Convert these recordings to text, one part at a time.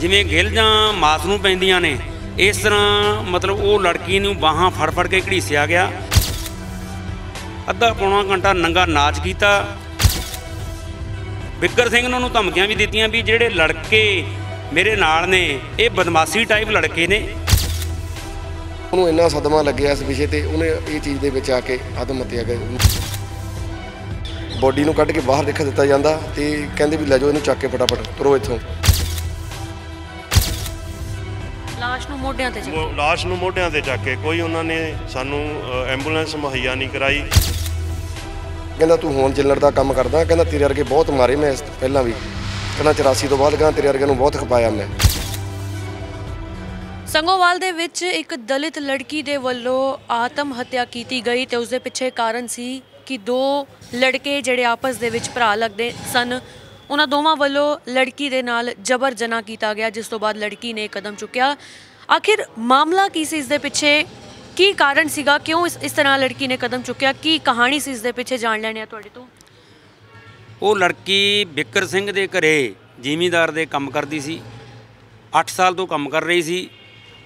ਜਿਵੇਂ ਗਿੱਲ ਜਾਂ ਮਾਸ ਨੂੰ ਪੈਂਦੀਆਂ ਨੇ, ਇਸ ਤਰ੍ਹਾਂ ਮਤਲਬ ਉਹ ਲੜਕੀ ਨੂੰ ਬਾਹਾਂ ਫੜ ਫੜ ਕੇ ਘੜੀਸਿਆ ਗਿਆ। ਅੱਧਾ ਪੌਣਾ ਘੰਟਾ ਨੰਗਾ ਨਾਚ ਕੀਤਾ। ਬਿੱਕਰ ਸਿੰਘ ਨੇ ਉਹਨੂੰ ਧਮਕੀਆਂ ਵੀ ਦਿੱਤੀਆਂ ਵੀ ਜਿਹੜੇ ਲੜਕੇ ਮੇਰੇ ਨਾਲ ਨੇ, ਇਹ ਬਦਮਾਸ਼ੀ ਟਾਈਪ ਲੜਕੇ ਨੇ। ਉਹਨੂੰ ਇੰਨਾ ਸਦਮਾ ਲੱਗਿਆ ਇਸ ਵਿਸ਼ੇ ਤੇ, ਉਹਨੇ ਇਹ ਚੀਜ਼ ਦੇ ਵਿੱਚ ਆ ਕੇ ਆਤਮ ਹੱਤਿਆ ਕਰ ਬੋਡੀ ਨੂੰ ਕੱਢ ਕੇ ਬਾਹਰ ਦੇਖਾ ਦਿੱਤਾ ਜਾਂਦਾ ਤੇ ਕਹਿੰਦੇ ਵੀ ਲੈ ਜਾਓ ਇਹਨੂੰ ਚੱਕ ਕੇ ਫਟਾਫਟ ਤੁਰੋ ਇੱਥੋਂ। ਲਾਸ਼ ਨੂੰ ਮੋਢਿਆਂ ਤੇ ਚੱਕ ਉਹ ਲਾਸ਼ ਨੂੰ ਮੋਢਿਆਂ ਤੇ ਚੱਕ ਕੇ ਕੋਈ ਉਹਨਾਂ ਨੇ ਸਾਨੂੰ ਐਂਬੂਲੈਂਸ ਮੁਹੱਈਆ ਨਹੀਂ ਕਰਾਈ। ਕਹਿੰਦਾ ਤੂੰ ਹੁਣ ਜਿੱਲਰ ਦਾ ਕੰਮ ਕਰਦਾ ਕਹਿੰਦਾ ਤੇਰੇ ਵਰਗੇ ਬਹੁਤ ਮਾਰੇ ਮੈਂ ਪਹਿਲਾਂ ਵੀ। ਕਹਿੰਦਾ 84 ਤੋਂ ਬਾਅਦ ਕਹਿੰਦਾ ਤੇਰੇ ਵਰਗੇ ਨੂੰ ਬਹੁਤ ਖਪਾਇਆ ਮੈਂ। ਸੰਗੋਵਾਲ ਦੇ ਵਿੱਚ ਇੱਕ ਦਲਿਤ ਲੜਕੀ ਦੇ ਵੱਲੋਂ ਆਤਮ ਹੱਤਿਆ ਕੀਤੀ ਗਈ ਤੇ ਉਸ ਦੇ ਪਿੱਛੇ ਕਾਰਨ ਸੀ ਕਿ ਦੋ ਲੜਕੇ ਜਿਹੜੇ ਆਪਸ ਦੇ ਵਿੱਚ ਭਰਾ ਲੱਗਦੇ ਸਨ। ਉਹਨਾਂ ਦੋਵਾਂ ਵੱਲੋਂ ਲੜਕੀ ਦੇ ਨਾਲ ਜਬਰ ਜਨਾਹ ਕੀਤਾ ਗਿਆ ਜਿਸ ਤੋਂ ਬਾਅਦ ਲੜਕੀ ਨੇ ਕਦਮ ਚੁੱਕਿਆ। ਆਖਿਰ ਮਾਮਲਾ ਕੀ ਸੀ ਇਸ ਦੇ ਪਿੱਛੇ ਕੀ ਕਾਰਨ ਸੀਗਾ ਕਿਉਂ ਇਸ ਇਸ ਤਰ੍ਹਾਂ ਲੜਕੀ ਨੇ ਕਦਮ ਚੁੱਕਿਆ ਕੀ ਕਹਾਣੀ ਸੀ ਇਸ ਦੇ ਪਿੱਛੇ ਜਾਣ ਲੈਣੇ ਆ ਤੁਹਾਡੇ ਤੋਂ ਉਹ ਲੜਕੀ ਬਿੱਕਰ ਸਿੰਘ ਦੇ ਘਰੇ ਜ਼ਿਮੀਂਦਾਰ ਦੇ ਕੰਮ ਕਰਦੀ ਸੀ 8 ਸਾਲ ਤੋਂ ਕੰਮ ਕਰ ਰਹੀ ਸੀ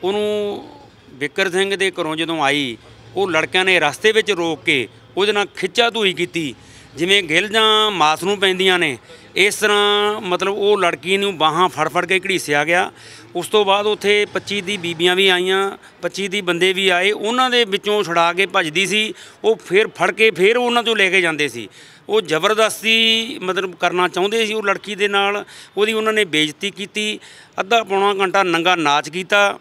ਉਹਨੂੰ ਬਿੱਕਰ ਸਿੰਘ ਦੇ ਘਰੋਂ ਜਦੋਂ ਆਈ ਉਹ ਲੜਕਿਆਂ ਨੇ ਰਸਤੇ ਵਿੱਚ ਰੋਕ ਕੇ ਉਹਦੇ ਨਾਲ ਖਿੱਚਾ ਧੂਈ ਕੀਤੀ ਜਿਵੇਂ ਗਿੱਲ ਜਾਂ ਮਾਸ ਨੂੰ ਪੈਂਦੀਆਂ ਨੇ, ਇਸ ਤਰ੍ਹਾਂ ਮਤਲਬ ਉਹ ਲੜਕੀ ਨੂੰ ਬਾਹਾਂ ਫੜ ਫੜ ਕੇ ਘੜੀਸਿਆ ਗਿਆ। ਉਸ ਤੋਂ ਬਾਅਦ ਉੱਥੇ 25 ਦੀ ਬੀਬੀਆਂ ਵੀ ਆਈਆਂ 25 ਦੀ ਬੰਦੇ ਵੀ ਆਏ, ਉਹਨਾਂ ਦੇ ਵਿੱਚੋਂ ਛੁਡਾ ਕੇ ਭੱਜਦੀ ਸੀ, ਉਹ ਫਿਰ ਫੜ ਕੇ ਫਿਰ ਉਹਨਾਂ ਤੋਂ ਲੈ ਕੇ ਜਾਂਦੇ ਸੀ। ਉਹ ਜ਼ਬਰਦਸਤੀ ਮਤਲਬ ਕਰਨਾ ਚਾਹੁੰਦੇ ਸੀ ਉਹ ਲੜਕੀ ਦੇ ਨਾਲ, ਉਹਦੀ ਉਹਨਾਂ ਨੇ ਬੇਇੱਜ਼ਤੀ ਕੀਤੀ, ਅੱਧਾ ਪੌਣਾ ਘੰਟਾ ਨੰਗਾ ਨਾਚ ਕੀਤਾ।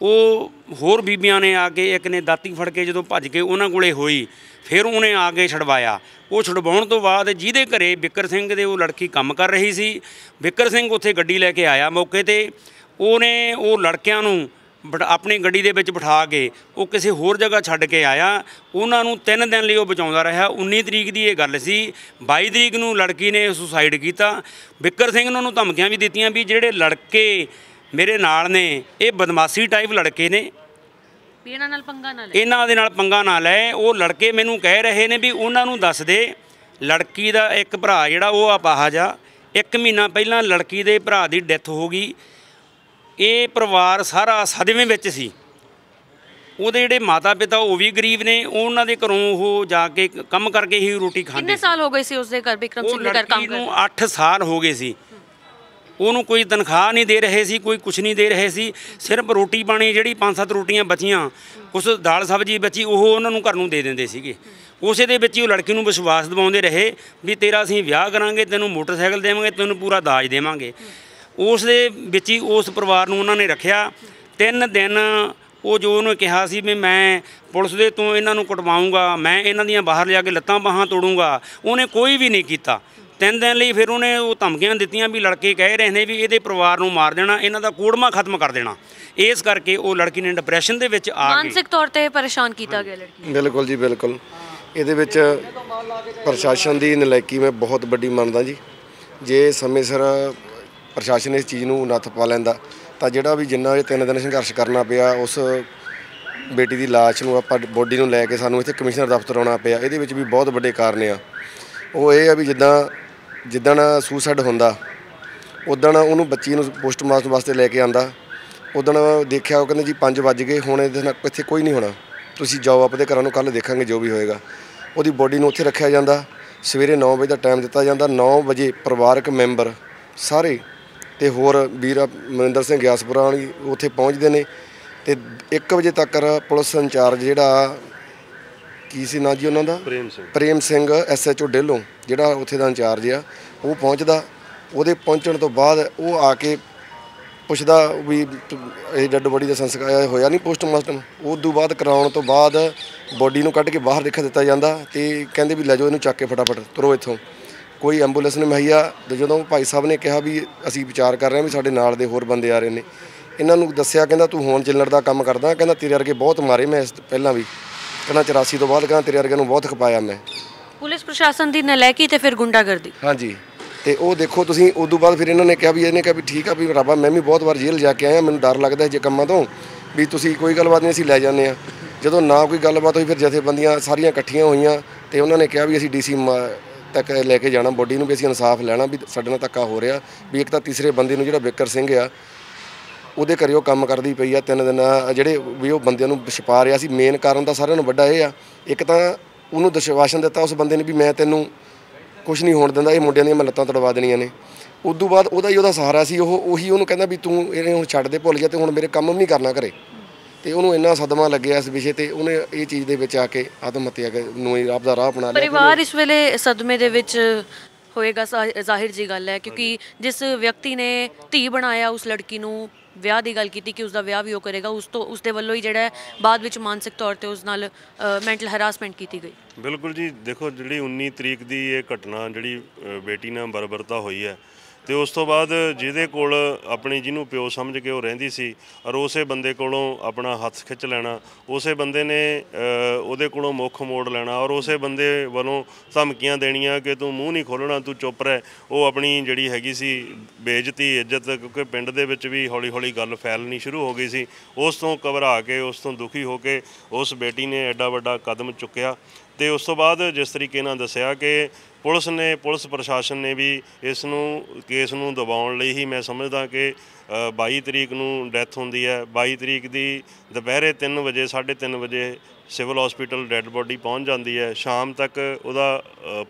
ਉਹ ਹੋਰ ਬੀਬੀਆਂ ਨੇ ਆ ਕੇ ਇੱਕ ਨੇ ਦਾਤੀ ਫੜ ਕੇ ਜਦੋਂ ਭੱਜ ਕੇ ਉਹਨਾਂ ਕੋਲੇ ਹੋਈ, ਫਿਰ ਉਹਨੇ ਆ ਕੇ ਛਡਵਾਇਆ। ਉਹ ਛੁਡਵਾਉਣ ਤੋਂ ਬਾਅਦ ਜਿਹਦੇ ਘਰੇ ਬਿੱਕਰ ਸਿੰਘ ਦੇ ਉਹ ਲੜਕੀ ਕੰਮ ਕਰ ਰਹੀ ਸੀ, ਬਿੱਕਰ ਸਿੰਘ ਉੱਥੇ ਗੱਡੀ ਲੈ ਕੇ ਆਇਆ ਮੌਕੇ ਤੇ, ਉਹਨੇ ਉਹ ਲੜਕਿਆਂ ਨੂੰ ਬਟ ਆਪਣੀ ਗੱਡੀ ਦੇ ਵਿੱਚ ਬਿਠਾ ਕੇ ਉਹ ਕਿਸੇ ਹੋਰ ਜਗ੍ਹਾ ਛੱਡ ਕੇ ਆਇਆ, ਉਹਨਾਂ ਨੂੰ ਤਿੰਨ ਦਿਨ ਲਈ ਉਹ ਬਚਾਉਂਦਾ ਰਿਹਾ 19 ਤਰੀਕ ਦੀ ਇਹ ਗੱਲ ਸੀ 22 ਤਰੀਕ ਨੂੰ ਲੜਕੀ ਨੇ ਸੁਸਾਈਡ ਕੀਤਾ, ਬਿੱਕਰ ਸਿੰਘ ਨੇ ਉਹਨੂੰ ਧਮਕੀਆਂ ਵੀ ਦਿੱਤੀਆਂ ਵੀ ਜਿਹੜੇ ਲੜਕੇ ਮੇਰੇ ਨਾਲ ਨੇ, ਇਹ ਬਦਮਾਸ਼ੀ ਟਾਈਪ ਲੜਕੇ ਨੇ ਵੀ ਇਹਨਾਂ ਨਾਲ ਪੰਗਾ ਨਾ ਲੈ। ਇਹਨਾਂ ਦੇ ਨਾਲ ਪੰਗਾ ਨਾ ਲੈ। ਉਹ ਲੜਕੇ ਮੈਨੂੰ ਕਹਿ ਰਹੇ ਨੇ ਵੀ ਉਹਨਾਂ ਨੂੰ ਦੱਸ ਦੇ ਲੜਕੀ ਦਾ ਇੱਕ ਭਰਾ ਜਿਹੜਾ ਉਹ ਅਪਾਹਜ ਆ। ਇੱਕ ਮਹੀਨਾ ਪਹਿਲਾਂ ਲੜਕੀ ਦੇ ਭਰਾ ਦੀ ਡੈਥ ਹੋ ਗਈ। ਇਹ ਪਰਿਵਾਰ ਸਾਰਾ ਸਦਮੇ ਵਿੱਚ ਸੀ। ਉਹਦੇ ਜਿਹੜੇ ਮਾਤਾ ਪਿਤਾ ਉਹ ਵੀ ਗਰੀਬ ਨੇ। ਉਹਨਾਂ ਦੇ ਘਰੋਂ ਉਹ ਜਾ ਕੇ ਕੰਮ ਕਰਕੇ ਹੀ ਰੋਟੀ ਖਾਂਦੇ ਕਿੰਨੇ ਸਾਲ ਹੋ ਗਏ ਸੀ ਉਸ ਦੇ ਘਰ ਵਿਕਰਮ ਸਿੰਘ ਦੇ ਘਰ ਕੰਮ ਲੜਕੀ ਕਰਦੇ ਨੂੰ 8 ਸਾਲ ਹੋ ਗਏ ਸੀ। ਉਹਨੂੰ ਕੋਈ ਤਨਖਾਹ ਨਹੀਂ ਦੇ ਰਹੇ ਸੀ, ਕੋਈ ਕੁਝ ਨਹੀਂ ਦੇ ਰਹੇ ਸੀ। ਸਿਰਫ ਰੋਟੀ ਪਾਣੀ ਜਿਹੜੀ ਪੰਜ ਸੱਤ ਰੋਟੀਆਂ ਬਚੀਆਂ, ਉਸ ਦਾਲ ਸਬਜ਼ੀ ਬਚੀ, ਉਹ ਉਹਨਾਂ ਨੂੰ ਘਰ ਨੂੰ ਦੇ ਦਿੰਦੇ ਸੀਗੇ। ਉਸੇ ਦੇ ਵਿੱਚ ਹੀ ਉਹ ਲੜਕੀ ਨੂੰ ਵਿਸ਼ਵਾਸ ਦਿਵਾਉਂਦੇ ਰਹੇ ਵੀ ਤੇਰਾ ਅਸੀਂ ਵਿਆਹ ਕਰਾਂਗੇ, ਤੈਨੂੰ ਮੋਟਰਸਾਈਕਲ ਦੇਵਾਂਗੇ, ਤੈਨੂੰ ਪੂਰਾ ਦਾਜ ਦੇਵਾਂਗੇ। ਉਸ ਦੇ ਵਿੱਚ ਹੀ ਉਸ ਪਰਿਵਾਰ ਨੂੰ ਉਹਨਾਂ ਨੇ ਰੱਖਿਆ। ਤਿੰਨ ਦਿਨ ਉਹ ਜੋ ਉਹਨੇ ਕਿਹਾ ਸੀ ਵੀ ਮੈਂ ਪੁਲਿਸ ਦੇ ਤੋਂ ਇਹਨਾਂ ਨੂੰ ਕਟਵਾਉਂਗਾ, ਮੈਂ ਇਹਨਾਂ ਦੀਆਂ ਬਾਹਰ ਲਿਆ ਕੇ ਲੱਤਾਂ ਬਾਹਾਂ ਤੋੜੂੰਗਾ, ਉਹਨੇ ਕੋਈ ਵੀ ਨਹੀਂ ਕੀਤਾ। ਤਿੰਨ ਦਿਨ ਲਈ ਫਿਰ ਉਹਨੇ ਉਹ ਧਮਕੀਆਂ ਦਿੱਤੀਆਂ ਵੀ ਲੜਕੇ ਕਹਿ ਰਹੇ ਨੇ ਵੀ ਇਹਦੇ ਪਰਿਵਾਰ ਨੂੰ ਮਾਰ ਦੇਣਾ ਇਹਨਾਂ ਦਾ ਕੋੜਮਾ ਖਤਮ ਕਰ ਦੇਣਾ। ਇਸ ਕਰਕੇ ਉਹ ਲੜਕੀ ਨੇ ਡਿਪਰੈਸ਼ਨ ਦੇ ਵਿੱਚ ਆ ਕੇ ਮਾਨਸਿਕ ਤੌਰ ਤੇ ਪਰੇਸ਼ਾਨ ਕੀਤਾ ਗਿਆ ਲੜਕੀ ਬਿਲਕੁਲ ਜੀ ਬਿਲਕੁਲ। ਇਹਦੇ ਵਿੱਚ ਪ੍ਰਸ਼ਾਸਨ ਦੀ ਨਲਾਇਕੀ ਮੈਂ ਬਹੁਤ ਵੱਡੀ ਮੰਨਦਾ ਜੀ। ਜੇ ਸਮੇਂ ਸਿਰ ਪ੍ਰਸ਼ਾਸਨ ਇਸ ਚੀਜ਼ ਨੂੰ ਨੱਥ ਪਾ ਲੈਂਦਾ ਤਾਂ ਜਿਹੜਾ ਵੀ ਜਿੰਨਾ ਇਹ ਤਿੰਨ ਦਿਨ ਸੰਘਰਸ਼ ਕਰਨਾ ਪਿਆ ਉਸ ਬੇਟੀ ਦੀ ਲਾਸ਼ ਨੂੰ ਆਪਾਂ ਬੋਡੀ ਨੂੰ ਲੈ ਕੇ ਸਾਨੂੰ ਇੱਥੇ ਕਮਿਸ਼ਨਰ ਦਫ਼ਤਰ ਆਉਣਾ ਪਿਆ ਇਹਦੇ ਵਿੱਚ ਵੀ ਬਹੁਤ ਵੱਡੇ ਕਾਰਨ ਆ। ਉਹ ਇਹ ਆ ਵੀ ਜਿੱਦਾਂ ਜਿੱਦਣ ਸੂਸਾਈਡ ਹੁੰਦਾ, ਉਦਣ ਉਹਨੂੰ ਬੱਚੀ ਨੂੰ ਪੋਸਟਮਾਰਟਮ ਵਾਸਤੇ ਲੈ ਕੇ ਆਂਦਾ। ਉਦਣ ਦੇਖਿਆ, ਉਹ ਕਹਿੰਦੇ ਜੀ 5 ਵੱਜ ਗਏ, ਹੁਣ ਇਹਦੇ ਨਾਲ ਇੱਥੇ ਕੋਈ ਨਹੀਂ ਹੋਣਾ। ਤੁਸੀਂ ਜਾਓ, ਆਪਦੇ ਘਰਾਂ ਨੂੰ ਕੱਲ ਦੇਖਾਂਗੇ ਜੋ ਵੀ ਹੋਏਗਾ। ਉਹਦੀ ਬੋਡੀ ਨੂੰ ਉੱਥੇ ਰੱਖਿਆ ਜਾਂਦਾ। ਸਵੇਰੇ 9 ਵਜੇ ਦਾ ਟਾਈਮ ਦਿੱਤਾ ਜਾਂਦਾ। 9 ਵਜੇ ਪਰਿਵਾਰਕ ਮੈਂਬਰ ਸਾਰੇ ਤੇ ਹੋਰ ਵੀਰ ਮਨਿੰਦਰ ਸਿੰਘ ਗਿਆਸਪੁਰਾ ਵਾਲੀ ਉੱਥੇ ਪਹੁੰਚਦੇ ਨੇ। ਤੇ 1 ਵਜੇ ਤੱਕ ਪੁਲਿਸ ਇੰਚਾਰਜ ਜਿਹੜਾ ਕੀ ਸੀ ਨਾਂ ਜੀ ਉਹਨਾਂ ਦਾ? ਪ੍ਰੇਮ ਸਿੰਘ। ਪ੍ਰੇਮ ਸਿੰਘ ਐਸਐਚਓ ਡੇਲੋਂ ਜਿਹੜਾ ਉੱਥੇ ਦਾ ਇੰਚਾਰਜ ਆ ਉਹ ਪਹੁੰਚਦਾ। ਉਹਦੇ ਪਹੁੰਚਣ ਤੋਂ ਬਾਅਦ ਉਹ ਆ ਕੇ ਪੁੱਛਦਾ ਵੀ ਇਹ ਡੈੱਡ ਬੋਡੀ ਦਾ ਸੰਸਕਾਰ ਹੋਇਆ ਨਹੀਂ ਪੋਸਟਮਾਰਟਮ? ਉਸ ਤੋਂ ਬਾਅਦ ਕਰਾਉਣ ਤੋਂ ਬਾਅਦ ਬੋਡੀ ਨੂੰ ਕੱਢ ਕੇ ਬਾਹਰ ਦੇਖਾ ਦਿੱਤਾ ਜਾਂਦਾ ਤੇ ਕਹਿੰਦੇ ਵੀ ਲੈ ਜਾਓ ਇਹਨੂੰ ਚੱਕ ਕੇ ਫਟਾਫਟ ਤੁਰੋ ਇੱਥੋਂ। ਕੋਈ ਐਂਬੂਲੈਂਸ ਨਹੀਂ ਮੁਹੱਈਆ ਤੇ ਜਦੋਂ ਭਾਈ ਸਾਹਿਬ ਨੇ ਕਿਹਾ ਵੀ ਅਸੀਂ ਵਿਚਾਰ ਕਰ ਰਹੇ ਹਾਂ ਵੀ ਸਾਡੇ ਨਾਲ ਦੇ ਹੋਰ ਬੰਦੇ ਆ ਰਹੇ ਨੇ ਇਹਨਾਂ ਨੂੰ ਦੱਸਿਆ ਕਹਿੰਦਾ ਤੂੰ ਹੋਣ ਚੱਲਣ ਦਾ ਕੰਮ ਕਰਦਾ ਕਹਿੰਦਾ ਤੇਰੇ ਵਰਗੇ ਬਹੁਤ ਮਾਰੇ ਮੈਂ ਪਹਿਲਾਂ ਵੀ। ਕਹਿੰਦਾ 84 ਤੋਂ ਬਾਅਦ ਕਹਿੰਦਾ ਤੇਰੇ ਵਰਗੇ ਨੂੰ ਬਹੁਤ ਖਪਾਇਆ ਮੈਂ। ਪੁਲਿਸ ਪ੍ਰਸ਼ਾਸਨ ਦੀ ਨਲਾਇਕੀ ਤੇ ਫਿਰ ਗੁੰਡਾਗਰਦੀ। ਹਾਂਜੀ। ਤੇ ਉਹ ਦੇਖੋ ਤੁਸੀਂ ਉਦੋਂ ਬਾਅਦ ਫਿਰ ਇਹਨਾਂ ਨੇ ਕਿਹਾ ਵੀ ਇਹਨੇ ਕਿਹਾ ਵੀ ਠੀਕ ਆ ਵੀ ਰੱਬਾ ਮੈਂ ਵੀ ਬਹੁਤ ਵਾਰ ਜੇਲ੍ਹ ਜਾ ਕੇ ਆਇਆ ਮੈਨੂੰ ਡਰ ਲੱਗਦਾ ਜੇ ਕੰਮਾਂ ਤੋਂ ਵੀ ਤੁਸੀਂ ਕੋਈ ਗੱਲਬਾਤ ਨਹੀਂ ਅਸੀਂ ਲੈ ਜਾਂਦੇ ਆ। ਜਦੋਂ ਨਾ ਕੋਈ ਗੱਲਬਾਤ ਹੋਈ ਫਿਰ ਜਥੇਬੰਦੀਆਂ ਸਾਰੀਆਂ ਇਕੱਠੀਆਂ ਹੋਈਆਂ ਤੇ ਉਹਨਾਂ ਨੇ ਕਿਹਾ ਵੀ ਅਸੀਂ ਡੀਸੀ ਤੱਕ ਲੈ ਕੇ ਜਾਣਾ ਬੋਡੀ ਨੂੰ ਵੀ ਅਸੀਂ ਇਨਸਾਫ ਲੈਣਾ ਵੀ ਸਾਡੇ ਨਾਲ ਧੱਕਾ ਹੋ ਰਿਹਾ ਵੀ ਇੱਕ ਤਾਂ ਤੀਸਰੇ ਬੰਦੇ ਨੂੰ ਜਿਹੜਾ ਬਿੱਕਰ ਸਿੰਘ ਆ ਉਹਦੇ ਘਰੇ ਉਹ ਕੰਮ ਕਰਦੀ ਪਈ ਆ, ਤਿੰਨ ਦਿਨ ਜਿਹੜੇ ਵੀ ਉਹ ਬੰਦਿਆਂ ਨੂੰ ਛਪਾ ਰਿਹਾ ਸੀ ਮੇਨ ਕਾਰਨ ਤਾਂ ਸਾਰਿਆਂ ਨੂੰ ਵੱਡਾ ਇਹ ਆ। ਇੱਕ ਤਾਂ ਉਹਨੂੰ ਦਸ਼ਵਾਸ਼ਨ ਦਿੱਤਾ ਉਸ ਬੰਦੇ ਨੇ ਵੀ ਮੈਂ ਤੈਨੂੰ ਕੁਝ ਨਹੀਂ ਹੋਣ ਦਿੰਦਾ, ਇਹ ਮੁੰਡਿਆਂ ਦੀਆਂ ਮੈਂ ਲੱਤਾਂ ਤੜਵਾ ਦੇਣੀਆਂ ਨੇ। ਉਦੋਂ ਬਾਅਦ ਉਹਦਾ ਹੀ ਉਹਦਾ ਸਹਾਰਾ ਸੀ, ਉਹ ਉਹੀ ਉਹਨੂੰ ਕਹਿੰਦਾ ਵੀ ਤੂੰ ਇਹਨੇ ਹੁਣ ਛੱਡ ਦੇ ਭੁੱਲ ਜਾ ਤੇ ਹੁਣ ਮੇਰੇ ਕੰਮ ਵੀ ਨਹੀਂ ਕਰਨਾ ਘਰੇ। ਤੇ ਉਹਨੂੰ ਇੰਨਾ ਸਦਮਾ ਲੱਗਿਆ ਇਸ ਵਿਸ਼ੇ ਤੇ, ਉਹਨੇ ਇਹ ਚੀਜ਼ ਦੇ ਵਿੱਚ ਆ ਕੇ ਆਤਮ ਹੱਤਿਆ ਨੂੰ ਹੀ ਦਾ ਰਾਹ ਅਪਣਾ ਲਿਆ। ਪਰਿਵਾਰ ਇਸ ਵੇਲੇ ਸਦਮੇ ਦੇ ਵਿੱਚ ਹੋਏਗਾ ਜ਼ਾਹਿਰ ਜੀ ਗੱਲ ਹੈ, ਕਿਉਂਕਿ ਜਿਸ ਵਿਅਕਤੀ ਨੇ ਧੀ ਬਣਾਇਆ ਉਸ ਲੜਕੀ ਨੂੰ ਵਿਆਹ ਦੀ ਗੱਲ ਕੀਤੀ ਕਿ ਉਸ ਦਾ ਵਿਆਹ ਵੀ ਉਹ ਕਰੇਗਾ, ਉਸ ਤੋਂ ਉਸ ਦੇ ਵੱਲੋਂ ਹੀ ਜਿਹੜਾ ਬਾਅਦ ਵਿੱਚ ਮਾਨਸਿਕ ਤੌਰ ਤੇ ਉਸ ਨਾਲ ਮੈਂਟਲ ਹਰਾਸਮੈਂਟ ਕੀਤੀ ਗਈ। ਬਿਲਕੁਲ ਜੀ, ਦੇਖੋ ਜਿਹੜੀ 19 ਤਰੀਕ ਦੀ ਇਹ ਘਟਨਾ, ਜਿਹੜੀ ਬੇਟੀ ਨਾਲ ਬਰਬਰਤਾ ਹੋਈ ਹੈ ਤੇ ਉਸ ਤੋਂ ਬਾਅਦ ਜਿਹਦੇ ਕੋਲ ਆਪਣੀ ਜਿਹਨੂੰ ਪਿਓ ਸਮਝ ਕੇ ਉਹ ਰਹਿੰਦੀ ਸੀ, ਔਰ ਉਸੇ ਬੰਦੇ ਕੋਲੋਂ ਆਪਣਾ ਹੱਥ ਖਿੱਚ ਲੈਣਾ, ਉਸੇ ਬੰਦੇ ਨੇ ਉਹਦੇ ਕੋਲੋਂ ਮੁੱਖ ਮੋੜ ਲੈਣਾ, ਔਰ ਉਸੇ ਬੰਦੇ ਵੱਲੋਂ ਧਮਕੀਆਂ ਦੇਣੀਆਂ ਕਿ ਤੂੰ ਮੂੰਹ ਨਹੀਂ ਖੋਲਣਾ ਤੂੰ ਚੁੱਪ ਰਹਿ। ਉਹ ਆਪਣੀ ਜਿਹੜੀ ਹੈਗੀ ਸੀ ਬੇਇੱਜ਼ਤੀ, ਇੱਜ਼ਤ, ਕਿਉਂਕਿ ਪਿੰਡ ਦੇ ਵਿੱਚ ਵੀ ਹੌਲੀ ਹੌਲੀ ਗੱਲ ਫੈਲਣੀ ਸ਼ੁਰੂ ਹੋ ਗਈ ਸੀ। ਉਸ ਤੋਂ ਘਬਰਾ ਕੇ, ਉਸ ਤੋਂ ਦੁਖੀ ਹੋ ਕੇ ਉਸ ਬੇਟੀ ਨੇ ਐਡਾ ਵੱਡਾ ਕਦਮ ਚੁੱਕਿਆ। ਤੇ ਉਸ ਤੋਂ ਬਾਅਦ ਜਿਸ ਤਰੀਕੇ ਨਾਲ ਦੱਸਿਆ ਕਿ ਪੁਲਿਸ ਨੇ ਪੁਲਿਸ ਪ੍ਰਸ਼ਾਸਨ ਨੇ ਵੀ ਇਸ ਨੂੰ ਕੇਸ ਨੂੰ ਦਬਾਉਣ ਲਈ ਹੀ ਮੈਂ ਸਮਝਦਾ ਕਿ ਅ, 22 ਤਰੀਕ ਨੂੰ ਡੈਥ ਹੁੰਦੀ ਹੈ। 22 ਤਰੀਕ ਦੀ ਦੁਪਹਿਰੇ 3 ਵਜੇ 3:30 ਵਜੇ ਸਿਵਲ ਹਸਪੀਟਲ ਡੈੱਡ ਬੋਡੀ ਪਹੁੰਚ ਜਾਂਦੀ ਹੈ। ਸ਼ਾਮ ਤੱਕ ਉਹਦਾ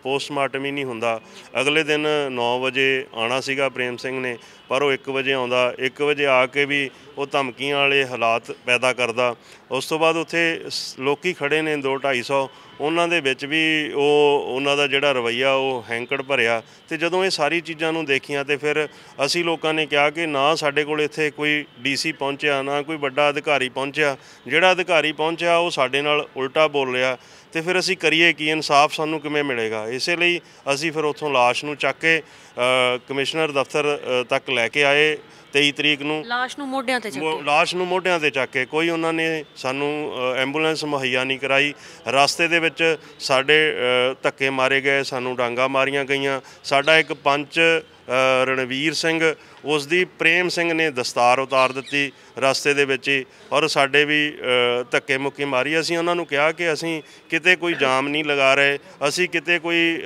ਪੋਸਟਮਾਰਟਮ ਹੀ ਨਹੀਂ ਹੁੰਦਾ। ਅਗਲੇ ਦਿਨ 9 ਵਜੇ ਆਣਾ ਸੀਗਾ ਪ੍ਰੇਮ ਸਿੰਘ ਨੇ ਪਰ ਉਹ 1 ਵਜੇ ਆਉਂਦਾ। 1 ਵਜੇ ਆ ਕੇ ਵੀ ਉਹ ਧਮਕੀਆਂ ਵਾਲੇ ਹਾਲਾਤ ਪੈਦਾ ਕਰਦਾ। ਉਸ ਤੋਂ ਬਾਅਦ ਉੱਥੇ ਸ- ਲੋਕੀ ਖੜੇ ਨੇ 2 250 ਉਹਨਾਂ ਦੇ ਵਿੱਚ ਵੀ ਉਹ, ਉਹਨਾਂ ਦਾ ਜਿਹੜਾ ਰਵਈਆ ਉਹ ਹੈਂਕੜ ਭਰਿਆ। ਤੇ ਜਦੋਂ ਇਹ ਸਾਰੀ ਚੀਜ਼ਾਂ ਨੂੰ ਦੇਖੀਆਂ ਤੇ ਫਿਰ ਅਸੀਂ ਲੋਕਾਂ ਨੇ ਕਿਹਾ ਕਿ ਨਾ ਸਾਡੇ ਕੋਲ ਇੱਥੇ ਕੋਈ ਡੀਸੀ ਪਹੁੰਚਿਆ, ਨਾ ਕੋਈ ਵੱਡਾ ਅਧਿਕਾਰੀ ਪਹੁੰਚਿਆ। ਜਿਹੜਾ ਅਧਿਕਾਰੀ ਪਹੁੰਚਿਆ, ਉਹ ਸਾਡੇ ਨਾਲ ਉਲਟਾ ਬੋਲ ਰਿਹਾ ਤੇ ਫਿਰ ਅਸੀਂ ਕਰੀਏ ਕੀ ਇਨਸਾਫ ਸਾਨੂੰ ਕਿਵੇਂ ਮਿਲੇਗਾ? ਇਸੇ ਲਈ ਅਸੀਂ ਫਿਰ ਉੱਥੋਂ ਲਾਸ਼ ਨੂੰ ਚੱਕ ਕੇ ਕਮਿਸ਼ਨਰ ਦਫ਼ਤਰ ਤੱਕ ਲੈ ਕੇ ਆਏ 23 ਤਰੀਕ ਨੂੰ। ਲਾਸ਼ ਨੂੰ ਮੋਢਿਆਂ ਤੇ ਚੱਕਿਆ ਮੋ- ਲਾਸ਼ ਨੂੰ ਮੋਢਿਆਂ ਤੇ ਚੱਕ ਕੇ ਕੋਈ ਉਹਨਾਂ ਨੇ ਸਾਨੂੰ ਐਂਬੂਲੈਂਸ ਮੁਹੱਈਆ ਨਹੀਂ ਕਰਾਈ। ਰਸਤੇ ਦੇ ਵਿੱਚ ਸਾਡੇ ਧੱਕੇ ਮਾਰੇ ਗਏ ਸਾਨੂੰ ਡਾਂਗਾ ਮਾਰੀਆਂ ਗਈਆਂ। ਸਾਡਾ ਇੱਕ ਪੰਚ ਰਣਵੀਰ ਸਿੰਘ ਉਸ ਦੀ ਪ੍ਰੇਮ ਸਿੰਘ ਨੇ ਦਸਤਾਰ ਉਤਾਰ ਦਿੱਤੀ ਰਸਤੇ ਦੇ ਵਿੱਚ ਹੀ ਔਰ ਸਾਡੇ ਵੀ ਧੱਕੇ ਮੁੱਕੀ ਮਾਰੀ। ਅਸੀਂ ਉਹਨਾਂ ਨੂੰ ਕਿਹਾ ਕਿ ਅਸੀਂ ਕਿਤੇ ਕੋਈ ਜਾਮ ਨਹੀਂ ਲਗਾ ਰਹੇ, ਅਸੀਂ ਕਿਤੇ ਕੋਈ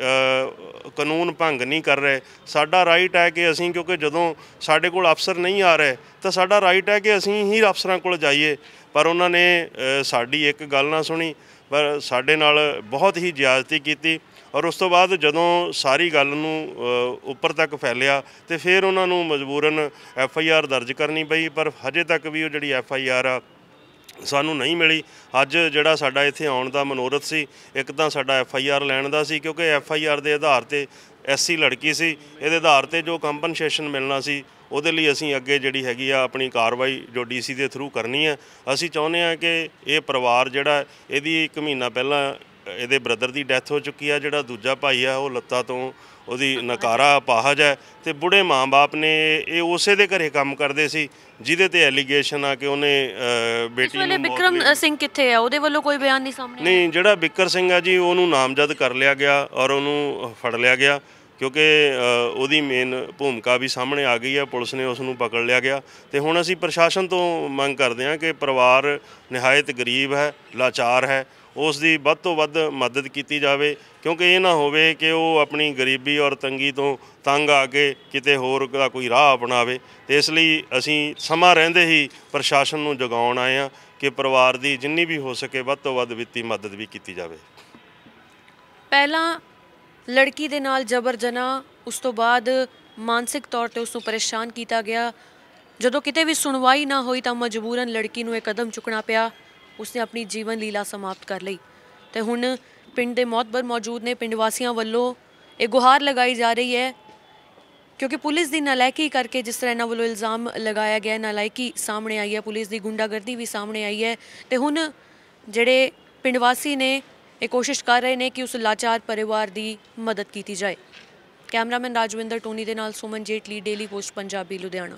ਕਾਨੂੰਨ ਭੰਗ ਨਹੀਂ ਕਰ ਰਹੇ। ਸਾਡਾ ਰਾਈਟ ਹੈ ਕਿ ਅਸੀਂ, ਕਿਉਂਕਿ ਜਦੋਂ ਸਾਡੇ ਕੋਲ ਅਫਸਰ ਨਹੀਂ ਆ ਰਹੇ, ਤਾਂ ਸਾਡਾ ਰਾਈਟ ਹੈ ਕਿ ਅਸੀਂ ਹੀ ਅਫਸਰਾਂ ਕੋਲ ਜਾਈਏ। ਪਰ ਉਹਨਾਂ ਨੇ ਸਾਡੀ ਇੱਕ ਗੱਲ ਨਾ ਸੁਣੀ, ਪਰ ਸਾਡੇ ਨਾਲ ਬਹੁਤ ਹੀ ਜ਼ਿਆਦਤੀ ਕੀਤੀ। ਔਰ ਉਸ ਤੋਂ ਬਾਅਦ ਜਦੋਂ ਸਾਰੀ ਗੱਲ ਨੂੰ ਉੱਪਰ ਤੱਕ ਫੈਲਿਆ ਤੇ ਫਿਰ ਉਹਨਾਂ ਨੂੰ ਮਜਬੂਰਨ ਐਫ ਆਈ ਆਰ ਦਰਜ ਕਰਨੀ ਪਈ, ਪਰ ਹਜੇ ਤੱਕ ਵੀ ਉਹ ਜਿਹੜੀ ਐਫ ਆਈ ਆਰ ਆ, ਸਾਨੂੰ ਨਹੀਂ ਮਿਲੀ। ਅੱਜ ਜਿਹੜਾ ਸਾਡਾ ਇੱਥੇ ਆਉਣ ਦਾ ਮਨੋਰਥ ਸੀ, ਇੱਕ ਤਾਂ ਸਾਡਾ ਐਫ ਆਈ ਆਰ ਲੈਣ ਦਾ ਸੀ, ਕਿਉਂਕਿ ਐਫ ਆਈ ਆਰ ਦੇ ਆਧਾਰ ਤੇ ਐਸਸੀ ਲੜਕੀ ਸੀ। ਇਹਦੇ ਆਧਾਰ ਤੇ ਜੋ ਕੰਪਨਸੇਸ਼ਨ ਮਿਲਣਾ ਸੀ, ਉਹਦੇ ਲਈ ਅਸੀਂ ਅੱਗੇ ਜਿਹੜੀ ਹੈਗੀ ਆ, ਆਪਣੀ ਕਾਰਵਾਈ ਜੋ ਡੀਸੀ ਦੇ ਥਰੂ ਕਰਨੀ ਹੈ ਅਸੀਂ ਚਾਹੁੰਦੇ ਹਾਂ ਕਿ ਇਹ ਪਰਿਵਾਰ ਜਿਹੜਾ, ਇਹਦੀ ਇੱਕ ਮਹੀਨਾ ਪਹਿਲਾਂ ਇਹਦੇ ਬ੍ਰਦਰ ਦੀ ਡੈਥ ਹੋ ਚੁੱਕੀ ਆ ਜਿਹੜਾ ਦੂਜਾ ਭਾਈ ਆ ਉਹ ਲੱਤਾਂ ਤੋਂ ਉਹਦੀ ਨਕਾਰਾ ਅਪਾਹਜ ਹੈ ਤੇ ਬੁੜੇ ਮਾਂ-ਬਾਪ ਨੇ ਇਹ ਉਸੇ ਦੇ ਘਰੇ ਕੰਮ ਕਰਦੇ ਸੀ ਜਿਹਦੇ ਤੇ ਐਲੀਗੇਸ਼ਨ ਆ ਕਿ ਉਹਨੇ ਬੇਟੀ ਨੂੰ ਮੌਤ ਦੇ- ਸਿੰਘ ਕਿੱਥੇ ਆ ਉਹਦੇ ਵੱਲੋਂ ਕੋਈ ਬਿਆਨ ਨਹੀਂ ਸਾਹਮਣੇ? ਨਹੀਂ ਜਿਹੜਾ ਬਿੱਕਰ ਸਿੰਘ ਆ ਜੀ ਉਹਨੂੰ ਨਾਮਜ਼ਦ ਕਰ ਲਿਆ ਗਿਆ ਔਰ ਉਹਨੂੰ ਫੜ ਲਿਆ ਗਿਆ ਕਿਉਂਕਿ ਉਹਦੀ ਮੇਨ ਭੂਮਿਕਾ ਵੀ ਸਾਹਮਣੇ ਆ ਗਈ ਹੈ ਪੁਲਿਸ ਨੇ ਉਸ ਨੂੰ ਪਕੜ ਲਿਆ ਗਿਆ ਤੇ ਹੁਣ ਅਸੀਂ ਪ੍ਰਸ਼ਾਸਨ ਤੋਂ ਮੰਗ ਕਰਦੇ ਹਾਂ ਕਿ ਪਰਿਵਾਰ ਨਿਹਾਇਤ ਗਰੀਬ ਹੈ ਲਾਚਾਰ ਹੈ ਉਸ ਦੀ ਵੱਧ ਤੋਂ ਵੱਧ ਮਦਦ ਕੀਤੀ ਜਾਵੇ, ਕਿਉਂਕਿ ਇਹ ਨਾ ਹੋਵੇ ਕਿ ਉਹ ਆਪਣੀ ਗਰੀਬੀ ਔਰ ਤੰਗੀ ਤੋਂ ਤੰਗ ਆ ਕੇ ਕਿਤੇ ਹੋਰ ਦਾ ਕੋਈ ਰਾਹ ਅਪਣਾਵੇ। ਤੇ ਇਸ ਲਈ ਅਸੀਂ ਸਮਾਂ ਰਹਿੰਦੇ ਹੀ ਪ੍ਰਸ਼ਾਸਨ ਨੂੰ ਜਗਾਉਣ ਆਏ ਹਾਂ ਕਿ ਪਰਿਵਾਰ ਦੀ ਜਿੰਨੀ ਵੀ ਹੋ ਸਕੇ ਵੱਧ ਤੋਂ ਵੱਧ ਵਿੱਤੀ ਮਦਦ ਵੀ ਕੀਤੀ ਜਾਵੇ। ਪਹਿਲਾਂ ਲੜਕੀ ਦੇ ਨਾਲ ਜਬਰ ਜਨਾਹ, ਉਸ ਤੋਂ ਬਾਅਦ ਮਾਨਸਿਕ ਤੌਰ ਤੇ ਉਸ ਨੂੰ ਪਰੇਸ਼ਾਨ ਕੀਤਾ ਗਿਆ। ਜਦੋਂ ਕਿਤੇ ਵੀ ਸੁਣਵਾਈ ਨਾ ਹੋਈ ਤਾਂ ਮਜਬੂਰਨ ਲੜਕੀ ਨੂੰ ਇਹ ਕਦਮ ਚੁੱਕਣਾ ਪਿਆ। ਉਸਨੇ ਆਪਣੀ ਜੀਵਨ ਲੀਲਾ ਸਮਾਪਤ ਕਰ ਲਈ। ਤੇ ਹੁਣ ਪਿੰਡ ਦੇ ਮੌਤਬਰ ਮੌਜੂਦ ਨੇ ਪਿੰਡ ਵਾਸੀਆਂ ਵੱਲੋਂ ਇਹ ਗੁਹਾਰ ਲਗਾਈ ਜਾ ਰਹੀ ਹੈ। ਕਿਉਂਕਿ ਪੁਲਿਸ ਦੀ ਨਲਾਇਕੀ ਕਰਕੇ ਜਿਸ ਤਰ੍ਹਾਂ ਇਹਨਾਂ ਵੱਲੋਂ ਇਲਜ਼ਾਮ ਲਗਾਇਆ ਗਿਆ ਹੈ, ਨਲਾਇਕੀ ਸਾਹਮਣੇ ਆਈ ਹੈ ਪੁਲਿਸ ਦੀ ਗੁੰਡਾਗਰਦੀ ਵੀ ਸਾਹਮਣੇ ਆਈ ਹੈ। ਤੇ ਹੁਣ ਜਿਹੜੇ ਪਿੰਡ ਵਾਸੀ ਨੇ ਇਹ ਕੋਸ਼ਿਸ਼ ਕਰ ਰਹੇ ਨੇ ਕਿ ਉਸ ਲਾਚਾਰ ਪਰਿਵਾਰ ਦੀ ਮਦਦ ਕੀਤੀ ਜਾਏ। ਕੈਮਰਾਮੈਨ ਰਾਜਵਿੰਦਰ ਟੋਨੀ ਦੇ ਨਾਲ ਸੁਮਨ ਜੇਟਲੀ ਡੇਲੀ ਪੋਸਟ ਪੰਜਾਬੀ ਲੁਧਿਆਣਾ।